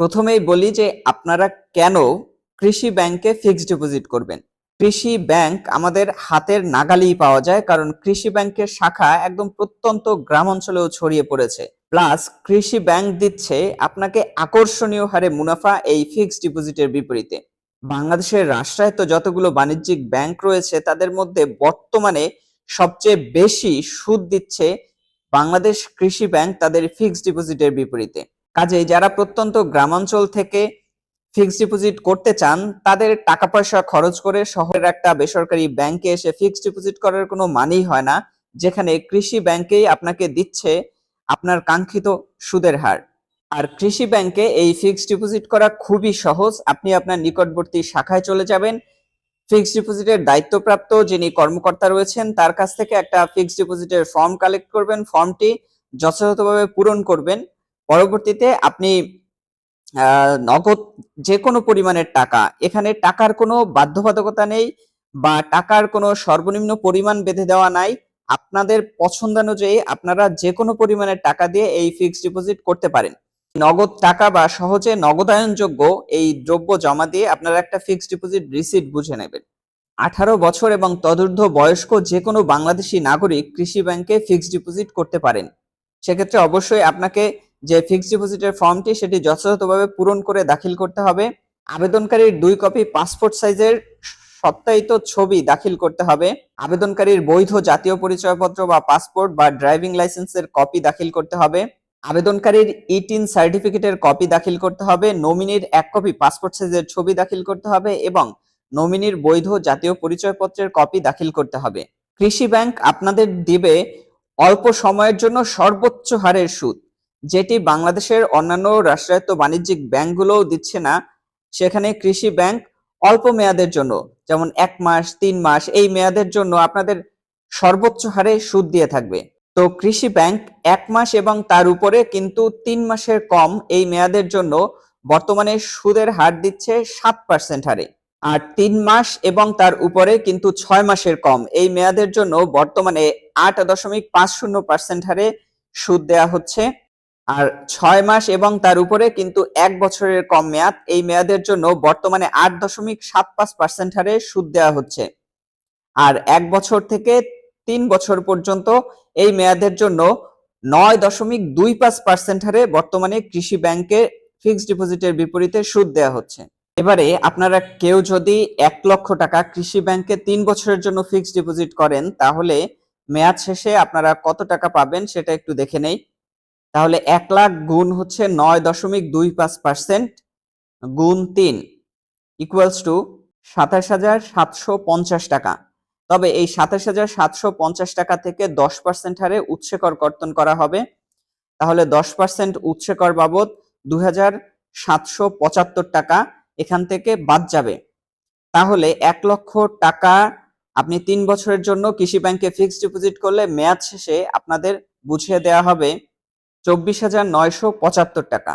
প্রথমেই বলি যে আপনারা কেন কৃষি ব্যাংকে ফিক্সড ডিপোজিট করবেন? কৃষি ব্যাংক আমাদের হাতের নাগালেই পাওয়া যায়, কারণ কৃষি ব্যাংকের শাখা একদম প্রত্যন্ত গ্রাম অঞ্চলেও ছড়িয়ে পড়েছে। প্লাস কৃষি ব্যাংক দিচ্ছে আপনাকে আকর্ষণীয় হারে মুনাফা এই ফিক্সড ডিপোজিটের বিপরীতে। বাংলাদেশের রাষ্ট্রায়ত্ত যতগুলো বাণিজ্যিক ব্যাংক রয়েছে, তাদের মধ্যে বর্তমানে সবচেয়ে বেশি সুদ দিচ্ছে বাংলাদেশ কৃষি ব্যাংক তাদের ফিক্সড ডিপোজিটের বিপরীতে। কাজেই যারা প্রত্যন্ত গ্রামাঞ্চল থেকে ফিক্সড ডিপোজিট করতে চান, তাদের টাকা পয়সা খরচ করে শহরের একটা বেসরকারি ব্যাংকে এসে ফিক্সড ডিপোজিট করার কোনো মানেই হয় না, যেখানে কৃষি ব্যাংকেই আপনাকে দিচ্ছে আপনার কাঙ্ক্ষিত সুদের হার। আর কৃষি ব্যাংকে এই ফিক্সড ডিপোজিট করা খুবই সহজ, আপনি আপনার নিকটবর্তী শাখায় চলে যাবেন। ফিক্সড ডিপোজিটের দায়িত্বপ্রাপ্ত যিনি কর্মকর্তা রয়েছেন, তার কাছ থেকে একটা ফিক্সড ডিপোজিটের ফর্ম কালেক্ট করবেন। ফর্মটি যথাযথভাবে পূরণ করবেন। পরবর্তীতে আপনি নগদ যে কোনো পরিমাণের টাকা, এখানে টাকার কোনো বাধ্যবাধকতা নেই বা টাকার কোনো সর্বনিম্ন পরিমাণ বেঁধে দেওয়া নাই। আপনাদের পছন্দ অনুযায়ী আপনারা যে কোনো পরিমাণের টাকা দিয়ে এই ফিক্সড ডিপোজিট করতে পারেন। নগদ টাকা বা সহজে নগদায়নযোগ্য এই দ্রব্য জমা দিয়ে আপনারা একটা ফিক্সড ডিপোজিট রিসিট বুঝে নেবেন। আঠারো বছর এবং তদূর্ধ্ব বয়স্ক যে কোনো বাংলাদেশি নাগরিক কৃষি ব্যাংকে ফিক্সড ডিপোজিট করতে পারেন। সেক্ষেত্রে অবশ্যই আপনাকে যে ফিক্সড ডিপোজিটের ফর্মটি সেটি যথাযথভাবে পূরণ করে দাখিল করতে হবে। আবেদনকারীর দুই কপি পাসপোর্ট সাইজের সত্যায়িত ছবি দাখিল করতে হবে। আবেদনকারীর বৈধ জাতীয় পরিচয়পত্র বা পাসপোর্ট বা ড্রাইভিং লাইসেন্সের কপি দাখিল করতে হবে। আবেদনকারীর ইটিন সার্টিফিকেটের কপি দাখিল করতে হবে। নমিনির এক কপি পাসপোর্ট সাইজের ছবি দাখিল করতে হবে এবং নমিনির বৈধ জাতীয় পরিচয়পত্রের কপি দাখিল করতে হবে। কৃষি ব্যাংক আপনাদের দিবে অল্প সময়ের জন্য সর্বোচ্চ হারের সুদ। যেটি বাংলাদেশের অন্যান্য রাষ্ট্রায়ত্ত বাণিজ্যিক ব্যাংকগুলোও দিচ্ছে না, সেখানে কৃষি ব্যাংক অল্প মেয়াদের জন্য, যেমন এক মাস, তিন মাস, এই মেয়াদের জন্য আপনাদের সর্বোচ্চ হারে সুদ দিয়ে থাকবে। তো কৃষি ব্যাংক এক মাস এবং তার উপরে কিন্তু তিন মাসের কম এই মেয়াদের জন্য বর্তমানে সুদের হার দিচ্ছে সাত পার্সেন্ট হারে। আর তিন মাস এবং তার উপরে কিন্তু ছয় মাসের কম, এই মেয়াদের জন্য বর্তমানে আট দশমিক পাঁচ শূন্য পার্সেন্ট হারে সুদ দেওয়া হচ্ছে। আর ছয় মাস এবং তার উপরে কিন্তু এক বছরের কম মেয়াদ। এই মেয়াদের জন্য বর্তমানে আট দশমিক সাত পাঁচ পার্সেন্ট হারে সুদ দেওয়া হচ্ছে। আর এক বছর থেকে তিন বছর পর্যন্ত এই মেয়াদের জন্য নয় দশমিক দুই পাঁচ পার্সেন্ট হারে বর্তমানে কৃষি ব্যাংকে ফিক্সড ডিপোজিটের বিপরীতে সুদ দেওয়া হচ্ছে। এবারে আপনারা কেউ যদি এক লক্ষ টাকা কৃষি ব্যাংকে তিন বছরের জন্য ফিক্সড ডিপোজিট করেন, তাহলে মেয়াদ শেষে আপনারা কত টাকা পাবেন সেটা একটু দেখে নেই। তাহলে এক লাখ গুণ হচ্ছে নয় দশমিক দুই পাঁচ পার্সেন্ট গুণ তিন ইকুয়ালস টু সাতাশ হাজার সাতশো পঞ্চাশ টাকা। তবে এই সাতাশ হাজার সাতশো পঞ্চাশ টাকা থেকে দশ পার্সেন্ট হারে উৎসে কর কর্তন করা হবে। তাহলে দশ পার্সেন্ট উৎসে কর বাবদ দু হাজার সাতশো পঁচাত্তর টাকা এখান থেকে বাদ যাবে। তাহলে এক লক্ষ টাকা আপনি তিন বছরের জন্য কৃষি ব্যাংকে ফিক্সড ডিপোজিট করলে মেয়াদ শেষে আপনাদের বুঝিয়ে দেওয়া হবে চব্বিশ হাজার নয়শো পঁচাত্তর টাকা।